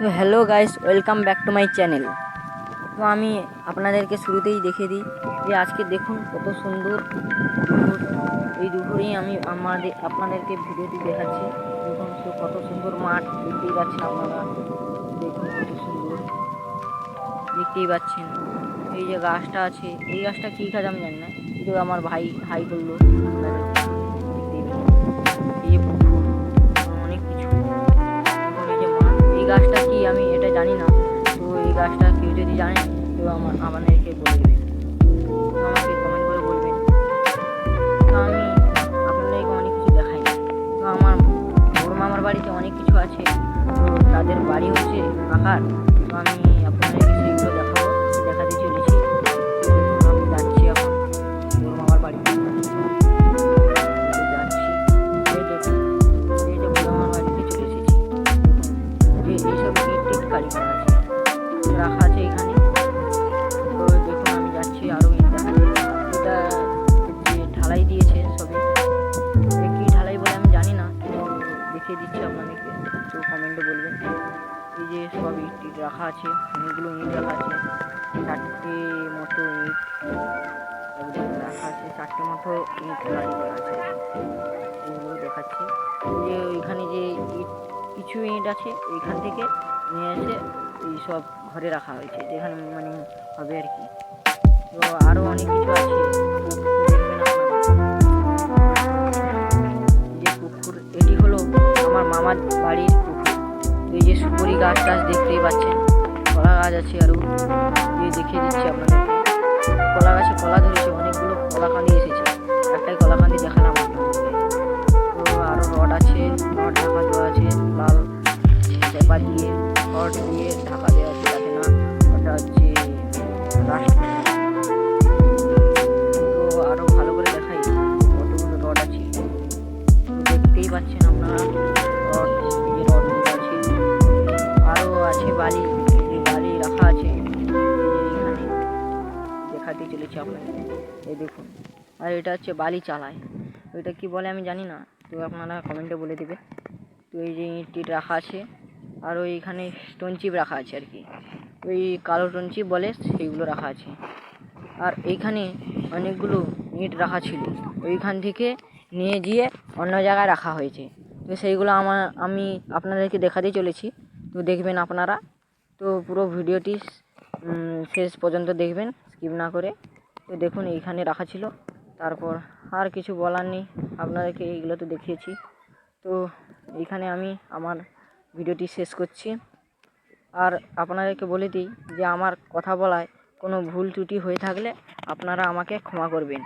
তো hello guys welcome back to my channel তো আমি আপনাদেরকে শুরুতেই দেখে দিই যে আজকে দেখুন কত সুন্দর এই দুপুরেই আমি আমাদের, আপনাদেরকে ভিডিওটি দেখাচ্ছি। দেখুন তো কত সুন্দর মাঠ দেখতেই পাচ্ছেন আপনারা। দেখুন কত সুন্দর। দেখতেই পাচ্ছেন। এই যে গাছটা আছে, এই গাছটা কী গাছ আমি জানি না, কিন্তু আমার ভাই হাই করল আমি এটা জানি না। তো এই গাছটা কেউ যদি জানে, তো আমার, আমাদেরকে বলে দেবেন আমাকে কমেন্ট করে বলবেন তো আমি আপনাদেরকে অনেক কিছু দেখাই। তো আমার বড় মামার বাড়িতে অনেক কিছু আছে। তো তাদের বাড়ি হচ্ছে পাহাড়। তো আমি আপনাদেরকে সেইগুলো দেখাবো, দেখাতে চলেছি। আমি যাচ্ছি এখন বড় মামার বাড়িতে যাচ্ছি এইসব কালি করা আছে রাখা আছে এখানে। তো দেখুন, আমি যাচ্ছি আরও এটা যে ঢালাই দিয়েছে সবে। কী ঢালাই বলে আমি জানি না দেখিয়ে দিচ্ছি আপনাদেরকে। তো কমেন্টে বলবেন। এই যে সব ইট রাখা আছে, অনেকগুলো ইট রাখা আছে। চারটে মতো ইট রাখা আছে। চারটে মতো ইট গাড়ি করা আছে। এইগুলো দেখাচ্ছি। যে ওইখানে যে ইট, কিছু ইট আছে ওইখান থেকে নিয়ে এসে এই সব ঘরে রাখা হয়েছে, যেখানে মানে হবে আর কি। তো আরও অনেক কিছু আছে। যে পুকুর, এটি হলো আমার মামার বাড়ির পুকুর। এই যে সুপুরি গাছ টাছ দেখতেই পাচ্ছেন, কলা গাছ আছে আরও এই দেখিয়ে দিচ্ছি আপনাদেরকে। কলা গাছে কলা ধরেছে, অনেকগুলো কলাকান্দি এসেছে। একটাই কলাকান্দি দেখালাম আপনাদেরকে। তো আরও রড আছে, রড ঢাকা দেওয়া আছে, লাল চেপা দিয়ে। রড দিয়ে ঢাকা দেওয়া যাতে না। ওটা হচ্ছে তো আরও ভালো করে দেখাই। কতগুলো রড আছে দেখতেই পাচ্ছেন আপনারা আছে। আরও আছে বালি। বালি রাখা আছে। এখানে দেখাতে চলেছি আপনাকে। এই দেখুন। আর এটা হচ্ছে বালি চালায়। এটা কী বলে আমি জানি না। তো আপনারা কমেন্টে বলে দেবে। তো এই যে ইট টিট রাখা আছে। আর ওইখানে স্টোন চিপ রাখা আছে আর কি। ওই কালো স্টোন চিপ বলে, সেইগুলো রাখা আছে। আর এইখানে অনেকগুলো ইট রাখা ছিল। ওইখান থেকে নিয়ে গিয়ে অন্য জায়গায় রাখা হয়েছে। তো সেইগুলো আমার আমি আপনাদেরকে দেখাতেই চলেছি। তো দেখবেন আপনারা। তো পুরো ভিডিওটি শেষ পর্যন্ত দেখবেন স্কিপ না করে। তো দেখুন, এইখানে রাখা ছিল। তারপর আর কিছু বলার নেই। আপনাদেরকে এইগুলো তো দেখিয়েছি। তো এইখানে আমি আমার ভিডিওটি শেষ করছি। আর আপনাদেরকে বলে দিই যে আমার কথা বলায় কোনো ভুল ত্রুটি হয়ে থাকলে আপনারা আমাকে ক্ষমা করবেন।